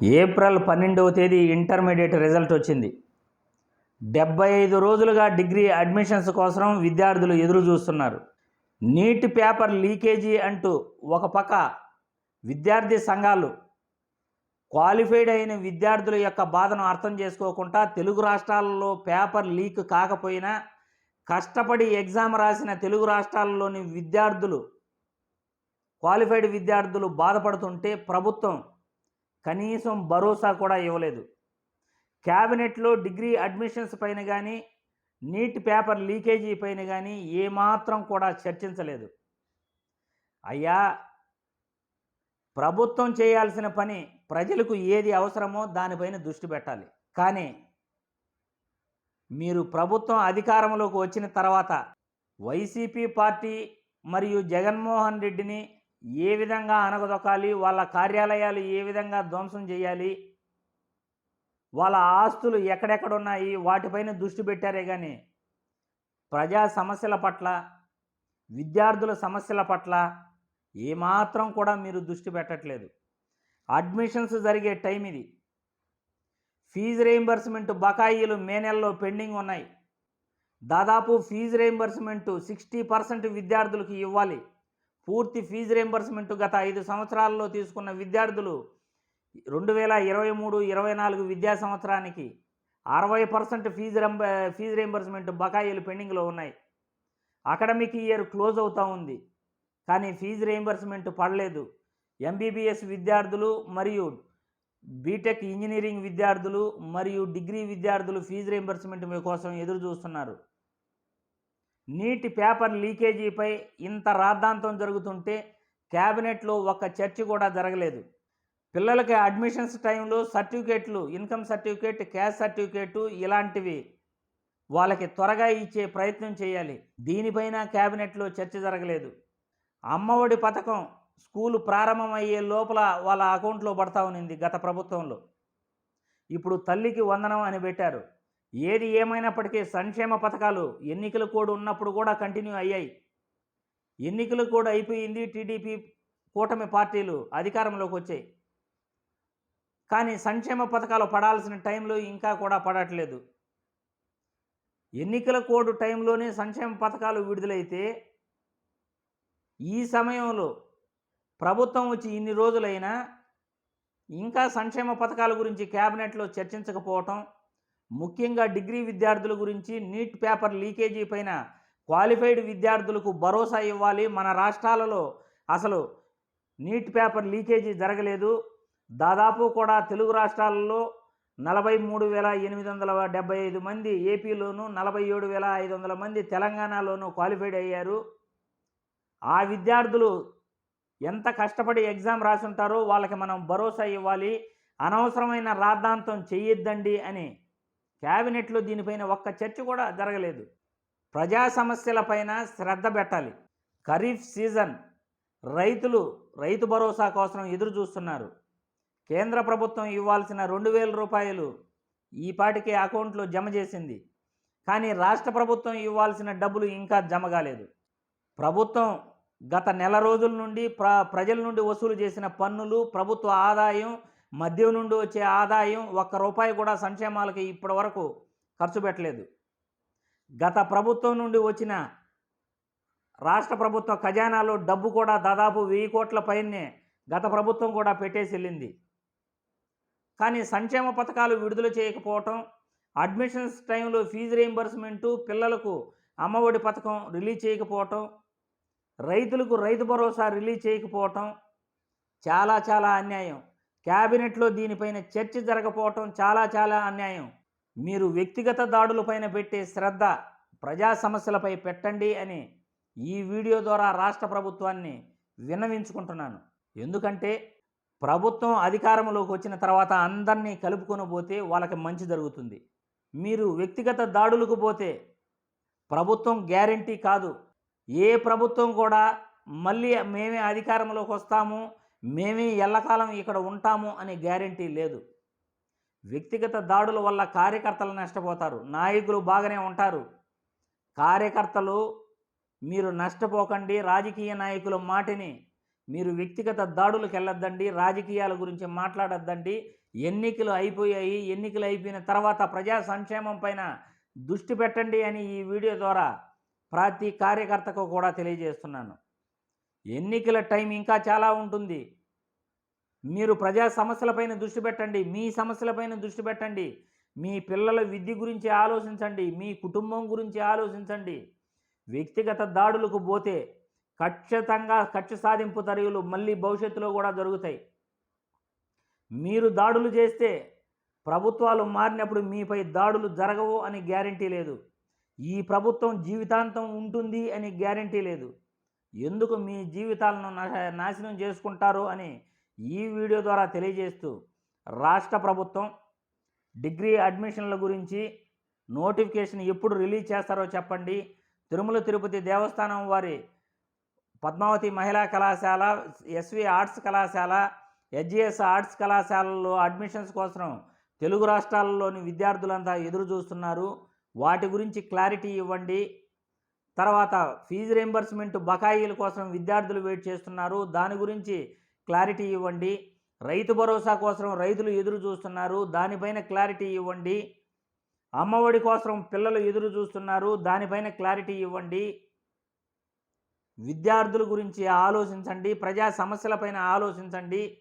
April పన్నెండవ తేదీ intermediate result వచ్చింది. డెబ్బై ఐదు రోజులుగా డిగ్రీ అడ్మిషన్స్ కోసం విద్యార్థులు ఎదురు చూస్తున్నారు. నీట్ పేపర్ లీకేజీ అంటూ ఒక పక్క విద్యార్థి సంఘాలు క్వాలిఫైడ్ అయిన విద్యార్థుల యొక్క బాధను అర్థం చేసుకోకుండా తెలుగు రాష్ట్రాలలో పేపర్ లీక్ కాకపోయినా కష్టపడి ఎగ్జామ్ రాసిన తెలుగు రాష్ట్రాల్లోని విద్యార్థులు క్వాలిఫైడ్ విద్యార్థులు బాధపడుతుంటే ప్రభుత్వం కనీసం భరోసా కూడా ఇవ్వలేదు. క్యాబినెట్లో డిగ్రీ అడ్మిషన్స్ పైన కానీ నీట్ పేపర్ లీకేజీ పైన కానీ ఏమాత్రం కూడా చర్చించలేదు. అయ్యా ప్రభుత్వం చేయాల్సిన పని ప్రజలకు ఏది అవసరమో దానిపైన దృష్టి పెట్టాలి. కానీ మీరు ప్రభుత్వం అధికారంలోకి వచ్చిన తర్వాత వైసీపీ పార్టీ మరియు జగన్మోహన్ రెడ్డిని ఏ విధంగా అనగదొక్కాలి వాళ్ళ కార్యాలయాలు ఏ విధంగా ధ్వంసం చేయాలి? వాళ్ళ ఆస్తులు ఎక్కడెక్కడ ఉన్నాయి వాటిపైన దృష్టి పెట్టారే కానీ ప్రజా సమస్యల పట్ల విద్యార్థుల సమస్యల పట్ల ఏమాత్రం కూడా మీరు దృష్టి పెట్టట్లేదు. అడ్మిషన్స్ జరిగే టైం ఇది. ఫీజు రీయింబర్స్మెంట్ బకాయిలు మే నెలలో పెండింగ్ ఉన్నాయి. దాదాపు ఫీజు రీయింబర్స్మెంట్ సిక్స్టీ పర్సెంట్ విద్యార్థులకు ఇవ్వాలి. పూర్తి ఫీజు రీయింబర్స్మెంట్ గత ఐదు సంవత్సరాల్లో తీసుకున్న విద్యార్థులు రెండు వేల ఇరవై మూడు ఇరవై నాలుగు విద్యా సంవత్సరానికి అరవై పర్సెంట్ ఫీజు రంబ ఫీజు రీయింబర్స్మెంట్ బకాయిలు పెండింగ్లో ఉన్నాయి. అకాడమిక్ ఇయర్ క్లోజ్ అవుతూ ఉంది. కానీ ఫీజు రీయింబర్స్మెంట్ పడలేదు. ఎంబీబీఎస్ విద్యార్థులు మరియు బీటెక్ ఇంజనీరింగ్ విద్యార్థులు మరియు డిగ్రీ విద్యార్థులు ఫీజు రీయింబర్స్మెంట్ మీ కోసం ఎదురు చూస్తున్నారు నీటి పేపర్ లీకేజీపై ఇంత రాద్ధాంతం జరుగుతుంటే క్యాబినెట్లో ఒక్క చర్చ కూడా జరగలేదు. పిల్లలకి అడ్మిషన్స్ టైంలో సర్టిఫికేట్లు ఇన్కమ్ సర్టిఫికేట్ క్యాష్ సర్టిఫికేటు ఇలాంటివి వాళ్ళకి త్వరగా ఇచ్చే ప్రయత్నం చేయాలి. దీనిపైన క్యాబినెట్లో చర్చ జరగలేదు. అమ్మఒడి పథకం స్కూలు ప్రారంభమయ్యే లోపల వాళ్ళ అకౌంట్లో పడతా ఉన్నింది గత ప్రభుత్వంలో. ఇప్పుడు తల్లికి వందనం అని పెట్టారు. ఏది ఏమైనప్పటికీ సంక్షేమ పథకాలు ఎన్నికల కోడ్ ఉన్నప్పుడు కూడా కంటిన్యూ అయ్యాయి. ఎన్నికలు కూడా అయిపోయింది టీడీపీ కూటమి పార్టీలు అధికారంలోకి వచ్చాయి. కానీ సంక్షేమ పథకాలు పడాల్సిన టైంలో ఇంకా కూడా పడట్లేదు. ఎన్నికల కోడ్ టైంలోనే సంక్షేమ పథకాలు విడుదలైతే ఈ సమయంలో ప్రభుత్వం వచ్చి ఇన్ని రోజులైనా ఇంకా సంక్షేమ పథకాల గురించి క్యాబినెట్లో చర్చించకపోవటం ముఖ్యంగా డిగ్రీ విద్యార్థుల గురించి నీట్ పేపర్ లీకేజీ పైన క్వాలిఫైడ్ విద్యార్థులకు భరోసా ఇవ్వాలి. మన రాష్ట్రాలలో అసలు నీట్ పేపర్ లీకేజీ జరగలేదు. దాదాపు కూడా తెలుగు రాష్ట్రాలలో నలభై మూడు వేల ఎనిమిది వందల డెబ్బై ఐదు మంది ఏపీలోను నలభై ఏడు వేల ఐదు వందల మంది తెలంగాణలోను క్వాలిఫైడ్ అయ్యారు. ఆ విద్యార్థులు ఎంత కష్టపడి ఎగ్జామ్ రాసి ఉంటారో వాళ్ళకి మనం భరోసా ఇవ్వాలి. అనవసరమైన రాద్ధాంతం చెయ్యొద్దండి అని క్యాబినెట్లో దీనిపైన ఒక్క చర్చ కూడా జరగలేదు. ప్రజా సమస్యలపైన శ్రద్ధ పెట్టాలి. ఖరీఫ్ సీజన్. రైతులు రైతు భరోసా కోసం ఎదురు చూస్తున్నారు. కేంద్ర ప్రభుత్వం ఇవ్వాల్సిన రెండు వేల రూపాయలు ఈ పాటికే అకౌంట్లో జమ చేసింది. కానీ రాష్ట్ర ప్రభుత్వం ఇవ్వాల్సిన డబ్బులు ఇంకా జమ కాలేదు. ప్రభుత్వం గత నెల రోజుల నుండి ప్ర ప్రజల నుండి వసూలు చేసిన పన్నులు ప్రభుత్వ ఆదాయం మద్యం నుండి వచ్చే ఆదాయం ఒక్క రూపాయి కూడా సంక్షేమాలకి ఇప్పటి వరకు ఖర్చు పెట్టలేదు. గత ప్రభుత్వం నుండి వచ్చిన రాష్ట్ర ప్రభుత్వ ఖజానాలో డబ్బు కూడా దాదాపు వెయ్యి కోట్ల పైనే గత ప్రభుత్వం కూడా పెట్టేసి వెళ్ళింది. కానీ సంక్షేమ పథకాలు విడుదల చేయకపోవటం అడ్మిషన్స్ టైంలో ఫీజు రీయింబర్స్మెంటు పిల్లలకు అమ్మఒడి పథకం రిలీజ్ చేయకపోవటం రైతులకు రైతు భరోసా రిలీజ్ చేయకపోవటం చాలా చాలా అన్యాయం. క్యాబినెట్లో దీనిపైన చర్చ జరగకపోవటం చాలా చాలా అన్యాయం. మీరు వ్యక్తిగత దాడులపైన పెట్టే శ్రద్ధ ప్రజా సమస్యలపై పెట్టండి అని ఈ వీడియో ద్వారా రాష్ట్ర ప్రభుత్వాన్ని విన్నవించుకుంటున్నాను. ఎందుకంటే ప్రభుత్వం అధికారంలోకి వచ్చిన తర్వాత అందరినీ కలుపుకొని పోతే వాళ్ళకి మంచి జరుగుతుంది. మీరు వ్యక్తిగత దాడులకు పోతే ప్రభుత్వం గ్యారంటీ కాదు. ఏ ప్రభుత్వం కూడా మళ్ళీ మేమే అధికారంలోకి వస్తాము మేమే ఎల్లకాలం ఇక్కడ ఉంటాము అనే గ్యారంటీ లేదు. వ్యక్తిగత దాడుల వల్ల కార్యకర్తలు నష్టపోతారు. నాయకులు బాగానే ఉంటారు. కార్యకర్తలు మీరు నష్టపోకండి రాజకీయ నాయకుల మాటిని మీరు వ్యక్తిగత దాడులకు వెళ్ళొద్దండి రాజకీయాల గురించి మాట్లాడొద్దండి. ఎన్నికలు అయిపోయాయి ఎన్నికలు అయిపోయిన తర్వాత ప్రజా సంక్షేమం పైన దృష్టి పెట్టండి అని ఈ వీడియో ద్వారా ప్రతి కార్యకర్తకు కూడా తెలియజేస్తున్నాను. ఎన్నికల టైం ఇంకా చాలా ఉంటుంది. మీరు ప్రజా సమస్యలపైన దృష్టి పెట్టండి. మీ సమస్యలపైన దృష్టి పెట్టండి. మీ పిల్లల విద్య గురించి ఆలోచించండి. మీ కుటుంబం గురించి ఆలోచించండి. వ్యక్తిగత దాడులకు పోతే ఖచ్చితంగా కక్ష సాధింపు చర్యలు మళ్ళీ భవిష్యత్తులో కూడా జరుగుతాయి. మీరు దాడులు చేస్తే ప్రభుత్వాలు మారినప్పుడు మీపై దాడులు జరగవు అని గ్యారంటీ లేదు. ఈ ప్రభుత్వం జీవితాంతం ఉంటుంది అని గ్యారంటీ లేదు. ఎందుకు మీ జీవితాలను నా- నాశనం చేసుకుంటారు అని ఈ వీడియో ద్వారా తెలియజేస్తూ రాష్ట్ర ప్రభుత్వం డిగ్రీ అడ్మిషన్ల గురించి నోటిఫికేషన్ ఎప్పుడు రిలీజ్ చేస్తారో చెప్పండి. తిరుమల తిరుపతి దేవస్థానం వారి పద్మావతి మహిళా కళాశాల ఎస్వి ఆర్ట్స్ కళాశాల హెచ్జిఎస్ ఆర్ట్స్ కళాశాలలో అడ్మిషన్స్ కోసం తెలుగు రాష్ట్రాలలోని విద్యార్థులంతా ఎదురు చూస్తున్నారు. వాటి గురించి క్లారిటీ ఇవ్వండి. తర్వాత ఫీజు రీంబర్స్మెంట్ బకాయిల కోసం విద్యార్థులు వెయిట్ చేస్తున్నారు. దాని గురించి క్లారిటీ ఇవ్వండి. రైతు భరోసా కోసం రైతులు ఎదురు చూస్తున్నారు. దానిపైన క్లారిటీ ఇవ్వండి. అమ్మఒడి కోసం పిల్లలు ఎదురు చూస్తున్నారు. దానిపైన క్లారిటీ ఇవ్వండి. విద్యార్థుల గురించి ఆలోచించండి. ప్రజా సమస్యలపైన ఆలోచించండి.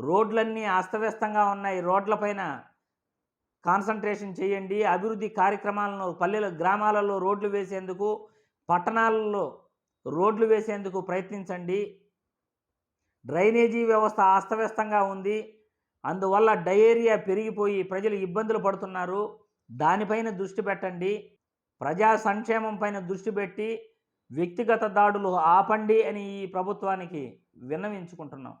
రోడ్లన్నీ అస్తవ్యస్తంగా ఉన్నాయి. రోడ్లపైన కాన్సన్ట్రేషన్ చేయండి. అభివృద్ధి కార్యక్రమాలను పల్లెల గ్రామాలలో రోడ్లు వేసేందుకు పట్టణాలలో రోడ్లు వేసేందుకు ప్రయత్నించండి. డ్రైనేజీ వ్యవస్థ అస్తవ్యస్తంగా ఉంది. అందువల్ల డయేరియా పెరిగిపోయి ప్రజలు ఇబ్బందులు పడుతున్నారు. దానిపైన దృష్టి పెట్టండి. ప్రజా సంక్షేమం పైన దృష్టి పెట్టి వ్యక్తిగత దాడులు ఆపండి అని ఈ ప్రభుత్వానికి విన్నవించుకుంటున్నాం.